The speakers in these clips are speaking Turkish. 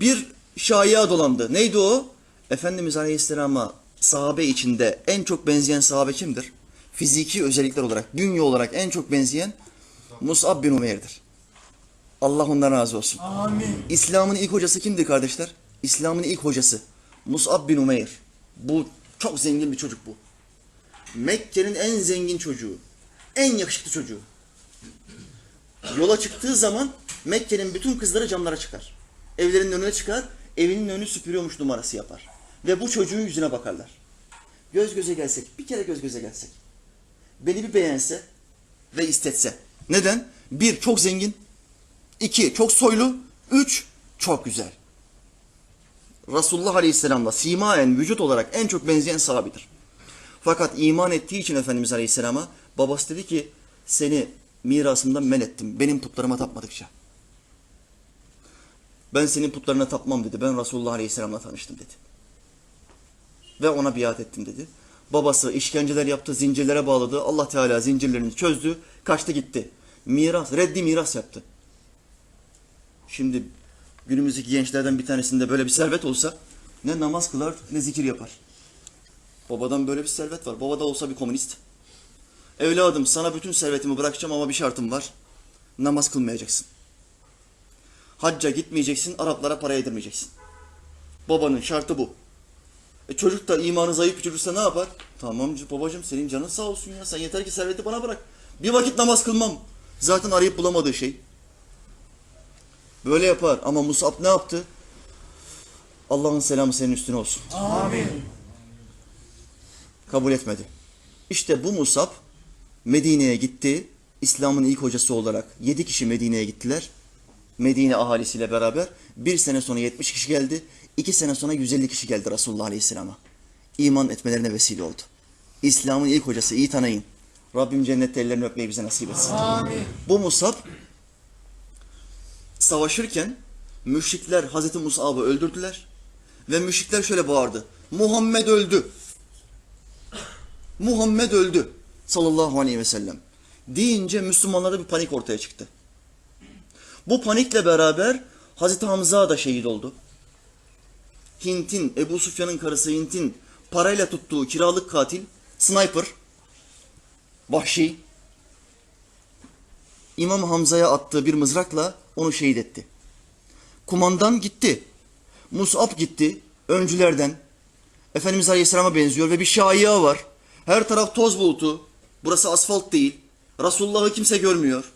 bir şaya dolandı. Neydi o? Efendimiz Aleyhisselam'a sahabe içinde en çok benzeyen sahabe kimdir? Fiziki özellikler olarak, dünya olarak en çok benzeyen Mus'ab bin Umeyr'dir. Allah ondan razı olsun. Amin. İslam'ın ilk hocası kimdi kardeşler? İslam'ın ilk hocası Mus'ab bin Umeyr. Bu çok zengin bir çocuk bu. Mekke'nin en zengin çocuğu. En yakışıklı çocuğu. Yola çıktığı zaman Mekke'nin bütün kızları camlara çıkar. Evlerinin önüne çıkar, evinin önünü süpürüyormuş numarası yapar. Ve bu çocuğun yüzüne bakarlar. Göz göze gelsek, bir kere göz göze gelsek. Beni bir beğense ve istetse. Neden? Bir, çok zengin. İki, çok soylu. Üç, çok güzel. Resulullah Aleyhisselam'la simaen vücut olarak en çok benzeyen sahabidir. Fakat iman ettiği için Efendimiz Aleyhisselam'a babası dedi ki seni mirasımdan men ettim. Benim putlarıma tapmadıkça. Ben senin putlarına tapmam dedi. Ben Resulullah Aleyhisselam'la tanıştım dedi. Ve ona biat ettim dedi. Babası işkenceler yaptı, zincirlere bağladı. Allah Teala zincirlerini çözdü, kaçtı gitti. Miras, reddi miras yaptı. Şimdi günümüzdeki gençlerden bir tanesinde böyle bir servet olsa ne namaz kılar ne zikir yapar. Babadan böyle bir servet var. Baba da olsa bir komünist. Evladım sana bütün servetimi bırakacağım ama bir şartım var. Namaz kılmayacaksın. Hacca gitmeyeceksin, Araplara para yedirmeyeceksin. Babanın şartı bu. E çocuk da imanı zayıf çocuksa ne yapar? Tamam babacığım senin canın sağ olsun ya. Sen yeter ki serveti bana bırak. Bir vakit namaz kılmam. Zaten arayıp bulamadığı şey. Böyle yapar ama Musab ne yaptı? Allah'ın selamı senin üstüne olsun. Amin. Kabul etmedi. İşte bu Musab Medine'ye gitti. İslam'ın ilk hocası olarak yedi kişi Medine'ye gittiler. Medine ahalisiyle beraber. Bir sene sonra 70 kişi geldi. iki sene sonra 150 kişi geldi Resulullah Aleyhisselam'a. İman etmelerine vesile oldu. İslam'ın ilk hocası iyi tanıyın. Rabbim cennette ellerini öpmeyi bize nasip etsin. Amin. Bu Musab savaşırken müşrikler Hazreti Musab'ı öldürdüler. Ve müşrikler şöyle bağırdı. Muhammed öldü. Muhammed öldü. Sallallahu aleyhi ve sellem. Deyince Müslümanlarda bir panik ortaya çıktı. Bu panikle beraber Hazreti Hamza da şehit oldu. Hint'in, Ebu Sufyan'ın karısı Hint'in parayla tuttuğu kiralık katil, sniper, vahşi, İmam Hamza'ya attığı bir mızrakla onu şehit etti. Kumandan gitti. Mus'ab gitti. Öncülerden. Efendimiz Aleyhisselam'a benziyor ve bir şaya var. Her taraf toz bulutu. Burası asfalt değil. Resulullah'ı kimse görmüyor.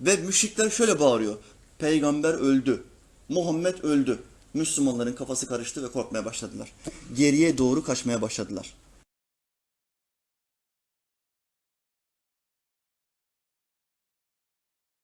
Ve müşrikler şöyle bağırıyor. Peygamber öldü. Muhammed öldü. Müslümanların kafası karıştı ve korkmaya başladılar. Geriye doğru kaçmaya başladılar.